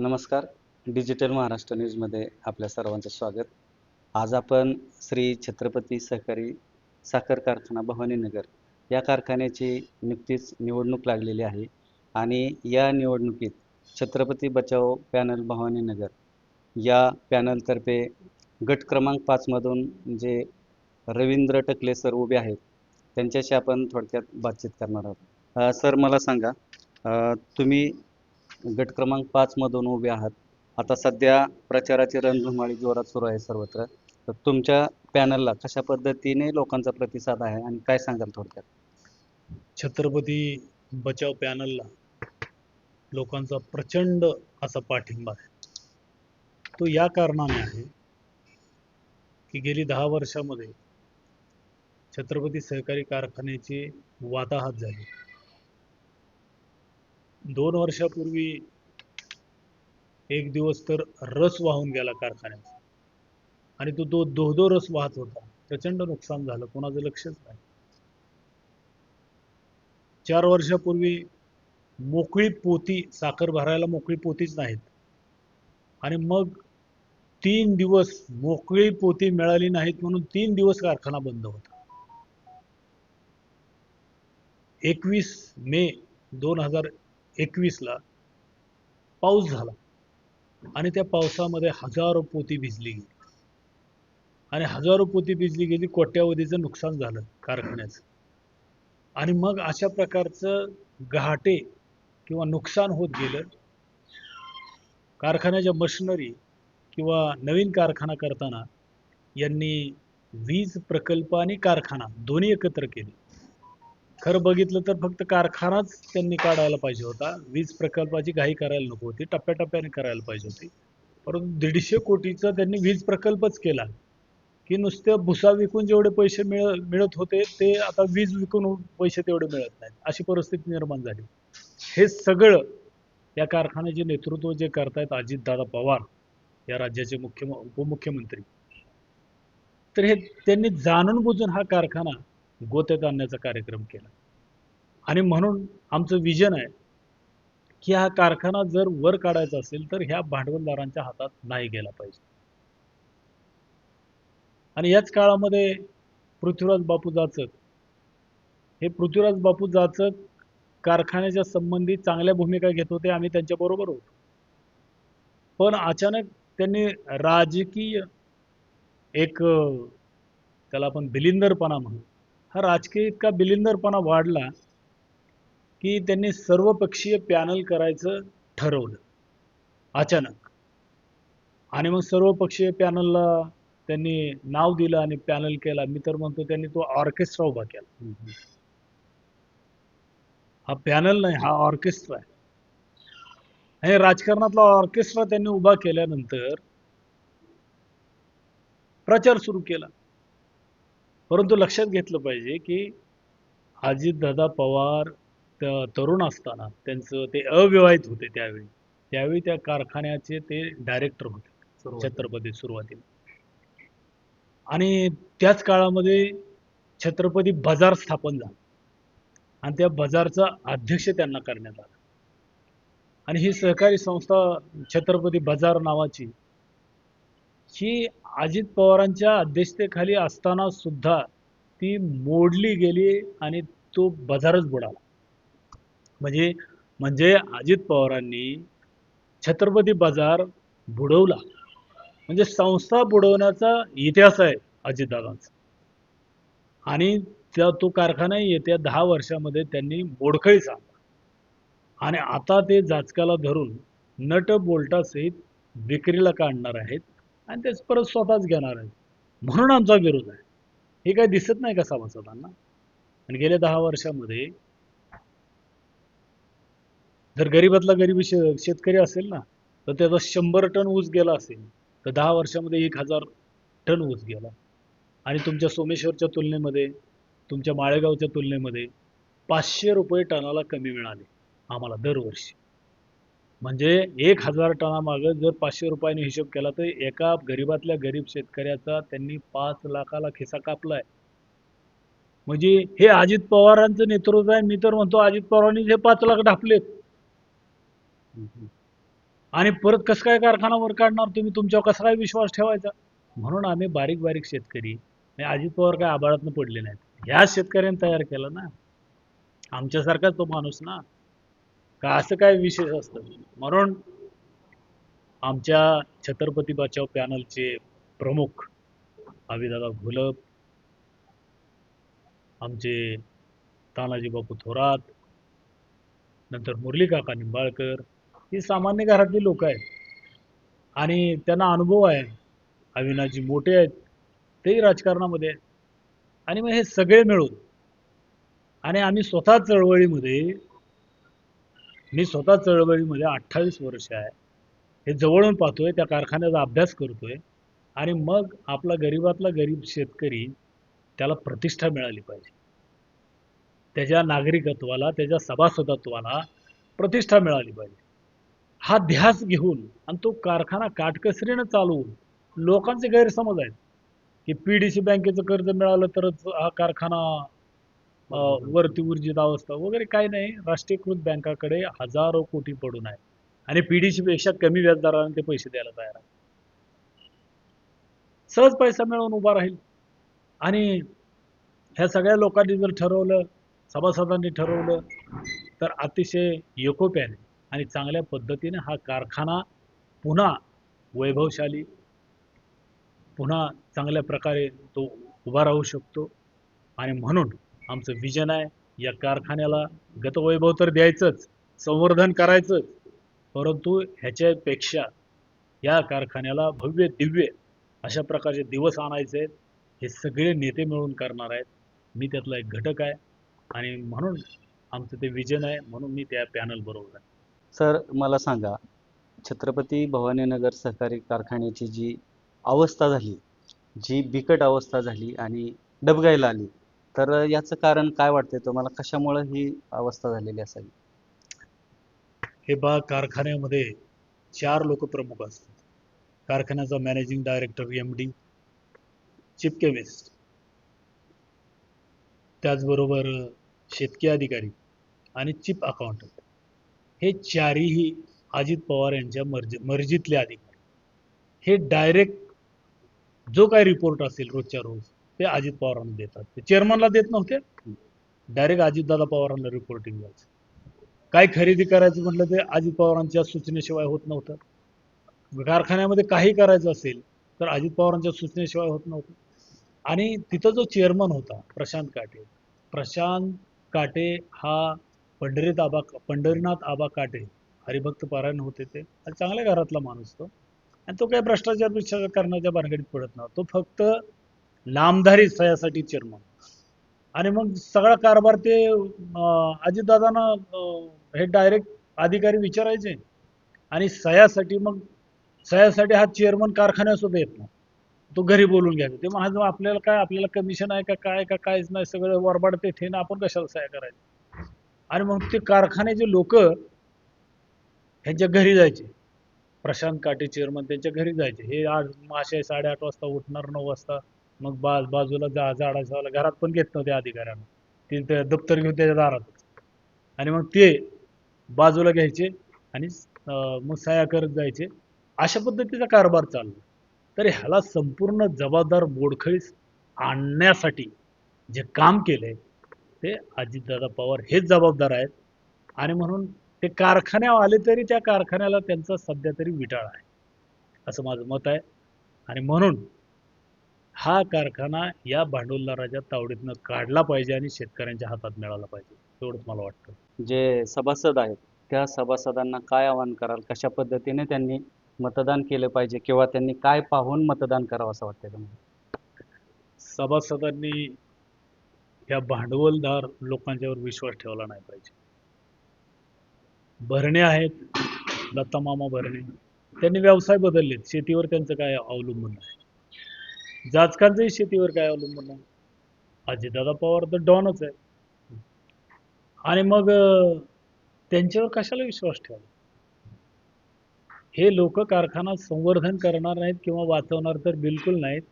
नमस्कार. डिजिटल महाराष्ट्र न्यूजमध्ये आपल्या सर्वांचं स्वागत. आज आपण श्री छत्रपती सहकारी साखर कारखाना भवानीनगर या कारखान्याची नुकतीच निवडणूक लागलेली आहे आणि या निवडणुकीत छत्रपती बचाव पॅनल भवानीनगर या पॅनलतर्फे गट क्रमांक पाचमधून जे रवींद्र टकले सर उभे आहेत त्यांच्याशी आपण थोडक्यात बातचीत करणार आहोत. सर मला सांगा तुम्ही गट क्रमांक पाचमधून उभे आहात. आता सध्या प्रचाराची रणधुमाळी जोरात सुरू आहे सर्वत्र. तर तुमच्या पॅनलला कशा पद्धतीने लोकांचा प्रतिसाद आहे आणि काय सांगाल थोडक्यात? छत्रपती बचाव पॅनलला लोकांचा प्रचंड असा पाठिंबा आहे. तो या कारणाने आहे की गेली दहा वर्षामध्ये छत्रपती सहकारी कारखान्याची वाताहत झाली. दोन वर्षापूर्वी एक दिवस तर रस वाहून गेला कारखान्याचा आणि तो दो दो दो रस वाहत होता. प्रचंड नुकसान झालं. कोणाचं लक्षच नाही. चार वर्षापूर्वी मोकळी पोती साखर भरायला मोकळी पोतीच नाहीत. आणि मग तीन दिवस मोकळी पोती मिळाली नाहीत म्हणून तीन दिवस कारखाना बंद होता. एकवीस मे दोन हजार एकवीसला पाऊस झाला. आणि त्या पावसामध्ये हजारो पोती भिजली गेली. आणि हजारो पोती भिजली गेली कोट्यावधीचं नुकसान झालं कारखान्याचं. आणि मग अशा प्रकारचं घाटे किंवा नुकसान होत गेलं. कारखान्याच्या मशिनरी किंवा नवीन कारखाना करताना यांनी वीज प्रकल्प आणि कारखाना दोन्ही एकत्र केले. खरं बघितलं तर फक्त कारखानाच त्यांनी काढायला पाहिजे होता. वीज प्रकल्पाची घाई करायला नको होती टप्प्याटप्प्याने करायला पाहिजे होती. परंतु दीडशे कोटीचा त्यांनी वीज प्रकल्पच केला. की नुसतं भुसा विकून जेवढे पैसे मिळ मिळत होते ते आता वीज विकून पैसे तेवढे मिळत नाहीत. अशी परिस्थिती निर्माण झाली. हे सगळं या कारखान्याचे नेतृत्व जे करतायत अजितदादा पवार या राज्याचे मुख्य उपमुख्यमंत्री. तर हे त्यांनी जाणून बुजून हा कारखाना गोत्यात आणण्याचा कार्यक्रम केला. आणि म्हणून आमचं विजन आहे की हा कारखाना जर वर काढायचा असेल तर ह्या भांडवलदारांच्या हातात नाही गेला पाहिजे. आणि याच काळामध्ये पृथ्वीराज बापू जाचक हे पृथ्वीराज बापू जाचक कारखान्याच्या संबंधी चांगल्या भूमिका घेत होते आम्ही त्यांच्याबरोबर होतो. पण अचानक त्यांनी राजकीय एक त्याला आपण बिलिंदरपणा म्हणू हा राजकीय इतका बिलिंदरपणा वाढला की त्यांनी सर्वपक्षीय पॅनल करायचं ठरवलं. अचानक. आणि मग सर्वपक्षीय पॅनलला त्यांनी नाव दिलं आणि पॅनल केला. मी तर म्हणतो त्यांनी तो ऑर्केस्ट्रा उभा केला. हा पॅनल नाही हा ऑर्केस्ट्रा आहे. आणि राजकारणातला ऑर्केस्ट्रा त्यांनी उभा केल्यानंतर प्रचार सुरू केला. परंतु लक्षात घेतलं पाहिजे की अजितदादा पवार त- तरुण असताना त्यांचं ते अविवाहित होते त्यावेळी. त्यावेळी त्या कारखान्याचे ते डायरेक्टर होते छत्रपती सुरुवातीला. आणि त्याच काळामध्ये छत्रपती बाजार स्थापन झाला. आणि त्या बाजारचा अध्यक्ष त्यांना करण्यात आला. आणि ही सहकारी संस्था छत्रपती बाजार नावाची ही अजित पवारांच्या अध्यक्षतेखाली असताना सुद्धा ती मोडली गेली आणि तो बाजारच बुडाला. म्हणजे म्हणजे अजित पवारांनी छत्रपती बाजार बुडवला. म्हणजे संस्था बुडवण्याचा इतिहास आहे अजितदादांचा. आणि त्या तो कारखाना येत्या दहा वर्षामध्ये त्यांनी बोडखळी आणला आणि आता ते जाचकाला धरून नट बोल्टासहित विक्रीला काढणार आहेत. आणि तेच परत स्वतःच घेणार आहेत. म्हणून आमचा विरोध आहे. हे काही दिसत नाही का सभासदांना आणि गेल्या दहा वर्षामध्ये जर गरीबातला गरीब शेतकरी असेल ना तर त्याचा शंभर टन ऊस गेला असेल तर दहा वर्षामध्ये एक हजार टन ऊस गेला. आणि तुमच्या सोमेश्वरच्या तुलनेमध्ये तुमच्या माळेगावच्या तुलनेमध्ये पाचशे रुपये टनाला कमी मिळाले आम्हाला दरवर्षी. म्हणजे एक हजार टनामागं जर पाचशे रुपयाने हिशोब केला तर एका गरीबातल्या गरीब शेतकऱ्याचा त्यांनी पाच लाखाला खिसा कापलाय. म्हणजे हे अजित पवारांचं नेतृत्व आहे. मी तर म्हणतो अजित पवारांनी हे पाच लाख ढापलेत. आणि परत कसं काय कारखाना वर काढणार? तुम्ही तुमच्यावर कसा काय विश्वास ठेवायचा. म्हणून आम्ही बारीक बारीक शेतकरी अजित पवार काय आबाळातनं पडले नाहीत. ह्या शेतकऱ्यांनी तयार केलं ना. आमच्यासारखाच तो माणूस ना. का असं काय विशेष असतं? म्हणून आमच्या छत्रपती बचाव पॅनलचे प्रमुख अभिदादा घुलप आमचे तानाजी बापू थोरात नंतर मुरली काका निंबाळकर ही सामान्य घरातली लोक आहेत. आणि त्यांना अनुभव आहे. अविनाजी मोठे आहेत. तेही राजकारणामध्ये आहेत. आणि मग हे सगळे मिळून आणि आम्ही स्वतः चळवळीमध्ये मी स्वतः चळवळीमध्ये अठ्ठावीस वर्ष आहे. हे जवळून पाहतोय त्या कारखान्याचा अभ्यास करतोय आणि मग आपला गरीबातला गरीब शेतकरी त्याला प्रतिष्ठा मिळाली पाहिजे. त्याच्या नागरिकत्वाला त्याच्या सभासदत्वाला प्रतिष्ठा मिळाली पाहिजे. हा ध्यास घेऊन आणि तो कारखाना काटकसरीनं चालवून लोकांचे गैरसमज आहेत. की पी डी सी बँकेचं कर्ज मिळालं तरच हा कारखाना वरती ऊर्जित अवस्था वगैरे काही नाही. राष्ट्रीयकृत बँकाकडे हजारो कोटी पडून आहे. आणि पी पेक्षा कमी व्याजदराने ते पैसे द्यायला तयार आहे. सहज पैसा मिळवून उभा राहील. आणि ह्या सगळ्या लोकांनी जर ठरवलं सभासदांनी ठरवलं तर अतिशय एकोप्याने आणि चांगल्या पद्धतीने हा कारखाना पुन्हा वैभवशाली पुन्हा चांगल्या प्रकारे तो उभा राहू शकतो. आणि म्हणून आमचं विजन आहे. या कारखान्याला गतवैभव तर द्यायचंच संवर्धन करायचंच. परंतु ह्याच्यापेक्षा या कारखान्याला भव्य दिव्य अशा प्रकारचे दिवस आणायचे आहेत. हे सगळे नेते मिळून करणार आहेत. मी त्यातला एक घटक आहे. आणि म्हणून आमचं ते विजन आहे. म्हणून मी त्या पॅनल बरोबर आहे. सर मला सांगा. छत्रपती भवानीनगर सहकारी कारखान्याची जी अवस्था झाली जी बिकट अवस्था झाली आणि डबगायला आली तर याचं कारण काय वाटतंय तुम्हाला? कशामुळे ही अवस्था झालेली असावी? हे बा कारखान्यामध्ये चार लोक प्रमुख असतात. कारखान्याचा managing director M D chief chemist त्याचबरोबर शेतकी अधिकारी आणि चीफ अकाउंटंट हे चारही अजित पवार यांच्या मर्जी मर्जीतले अधिकारी. हे डायरेक्ट जो काही रिपोर्ट असेल रोजच्या रोज ते अजित पवारांना देतात. ते चेअरमनला देत नव्हते. डायरेक्ट अजितदादा पवारांना रिपोर्टिंग द्यायचं. काय खरेदी करायचं म्हटलं ते अजित पवारांच्या सूचनेशिवाय होत नव्हतं. कारखान्यामध्ये काही करायचं असेल तर अजित पवारांच्या सूचनेशिवाय होत नव्हतं. आणि तिथं जो चेअरमन होता प्रशांत काटे. प्रशांत काटे हा पंढरीत आबा पंढरीनाथ आबा काटे हरिभक्त पारायण होते ते. आणि चांगल्या घरातला माणूस तो. आणि तो काही भ्रष्टाचार करण्याच्या भानगडीत पडत नव्हता. तो फक्त लांबधारी सह्यासाठी चेअरमन आणि मग सगळा कारभार ते अजितदादांना हे डायरेक्ट अधिकारी विचारायचे. आणि सह्यासाठी मग सह्यासाठी हा चेअरमन कारखान्यासुद्धा येत नाही. तो घरी बोलून घ्यायचा. ते मग आपल्याला काय आपल्याला कमिशन आहे का काय का कायच नाही सगळं वरबाड ते ठेन आपण कशाला सह्या करायचं? आणि मग ते कारखान्याचे लोक ह्यांच्या घरी जायचे. प्रशांत काटे चेअरमन त्यांच्या घरी जायचे. हे आठ मासे साडेआठ वाजता उठणार नऊ वाजता. मग बाज बाजूला जा झाडाच्या घरात पण घेत नव्हते अधिकाऱ्यांना. ते ते दप्तर घेऊन त्याच्या दारात. आणि मग ते बाजूला घ्यायचे आणि मग साया करत जायचे. अशा पद्धतीचा कारभार चालला तर ह्याला संपूर्ण जबाबदार बोडखळीस आणण्यासाठी जे काम केलंय ते अजितदादा पवार हेच जबाबदार आहेत. आणि म्हणून ते कारखान्यावर आले तरी त्या कारखान्याला त्यांचा सध्या तरी विटाळ आहे. असं माझं मत आहे. आणि म्हणून हा कारखाना या भांडवलदाराच्या तावडीतनं काढला पाहिजे आणि शेतकऱ्यांच्या हातात मिळाला पाहिजे एवढंच मला वाटतं. जे सभासद आहेत त्या सभासदांना काय आवाहन कराल? कशा पद्धतीने त्यांनी मतदान केलं पाहिजे किंवा त्यांनी काय पाहून मतदान करावं असं वाटतंय तुम्हाला? सभासदांनी या भांडवलदार लोकांच्यावर विश्वास ठेवला नाही पाहिजे. भरणे आहेत दत्ता मामा भरणे. त्यांनी व्यवसाय बदललेत शेतीवर त्यांचं काय अवलंबून आहे जाचकांचंही शेतीवर काय अवलंबून नाही. अजितदादा पवार तर डॉनच आहे. आणि मग त्यांच्यावर कशाला विश्वास ठेवा हे लोक कारखाना संवर्धन करणार नाहीत किंवा वाचवणार तर बिलकुल नाहीत.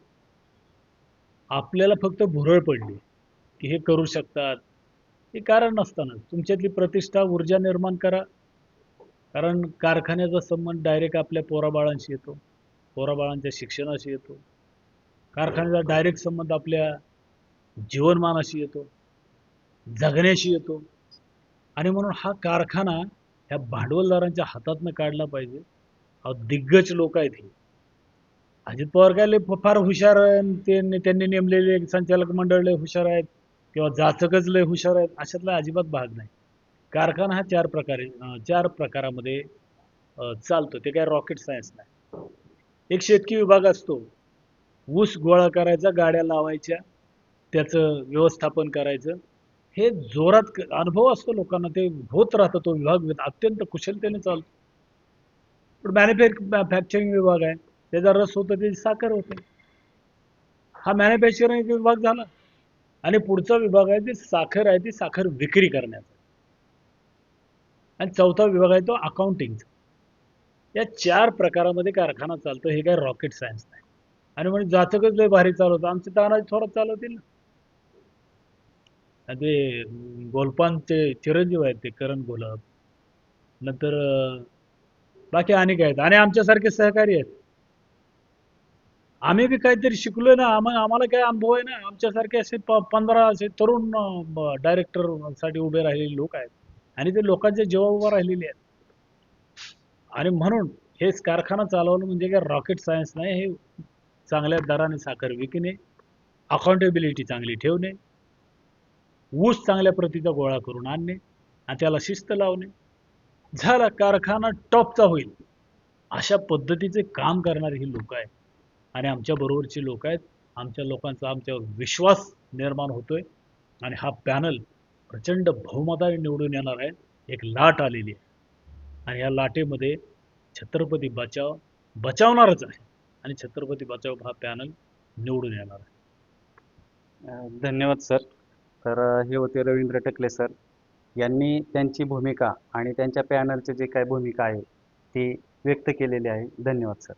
आपल्याला फक्त भुरळ पडली की हे करू शकतात. हे कारण नसताना. तुमच्यातली प्रतिष्ठा ऊर्जा निर्माण करा. कारण कारखान्याचा संबंध डायरेक्ट आपल्या पोराबाळांशी येतो. पोराबाळांच्या शिक्षणाशी येतो. कारखान्याचा डायरेक्ट संबंध आपल्या जीवनमानाशी येतो जगण्याशी येतो. आणि म्हणून हा कारखाना ह्या भांडवलदारांच्या हातातनं काढला पाहिजे. अहो दिग्गज लोक आहेत हे. अजित पवार काय लय फार हुशार आहे आणि ते त्यांनी नेमलेले संचालक मंडळ लय हुशार आहेत किंवा जाचकच लय हुशार आहेत अशातला अजिबात भाग नाही. कारखाना हा चार प्रकारे चार प्रकारामध्ये चालतो. ते काय रॉकेट सायन्स नाही. एक शेतकी विभाग असतो. ऊस गोळा करायचा गाड्या लावायच्या त्याचं व्यवस्थापन करायचं. हे जोरात अनुभव असतो लोकांना ते होत राहतं तो विभाग अत्यंत कुशलतेने चालतो. पण मॅन्युफॅक् मॅन्युफॅक्चरिंग विभाग आहे त्याचा रस होतं त्याची साखर होते. हा मॅन्युफॅक्चरिंग विभाग झाला. आणि पुढचा विभाग आहे ते साखर आहे ती साखर विक्री करण्याचा. आणि चौथा विभाग आहे तो अकाउंटिंगचा या चार प्रकारामध्ये कारखाना चालतो हे काय रॉकेट सायन्स नाही. आणि म्हणजे जाचकच लय भारी चालवतो आमचे तानाजी थोरात चालवतील ना. ते गोलपानचे चिरंजीव आहेत ते करण गोलब. नंतर बाकी अनेक आहेत. आणि आमच्यासारखे सहकारी आहेत. आम्ही बी काहीतरी शिकलोय ना. आम्हाला आम्हाला काय अनुभव आहे ना. आमच्यासारखे असे प पंधरा असे तरुण डायरेक्टरसाठी उभे राहिलेले लोक आहेत. आणि ते लोकांच्या जेव्हा उभा राहिलेले आहेत. आणि म्हणून हेच कारखाना चालवणं म्हणजे काय रॉकेट सायन्स नाही हे चांगल्या दराने साखर विकणे अकाउंटेबिलिटी चांगली ठेवणे ऊस चांगल्या प्रतीचा गोळा करून आणणे आणि त्याला शिस्त लावणे. झाला कारखाना टॉपचा होईल. अशा पद्धतीचे काम करणारे ही लोक आहेत. आणि आमच्या बरोबरची लोक आहेत. आमच्या लोकांचा आमच्यावर विश्वास निर्माण होतोय. आणि हा पॅनल प्रचंड बहुमताने निवडून येणार आहे. एक लाट आलेली आहे. आणि या लाटेमध्ये छत्रपती बचाव बचावणारच आहे. आणि छत्रपती बचाव हा पॅनल निवडून येणार आहे. धन्यवाद सर. तर हे होते रवींद्र टकले सर. यांनी त्यांची भूमिका आणि त्यांच्या पॅनलचे जी काय भूमिका आहे ती व्यक्त केलेली आहे. धन्यवाद सर.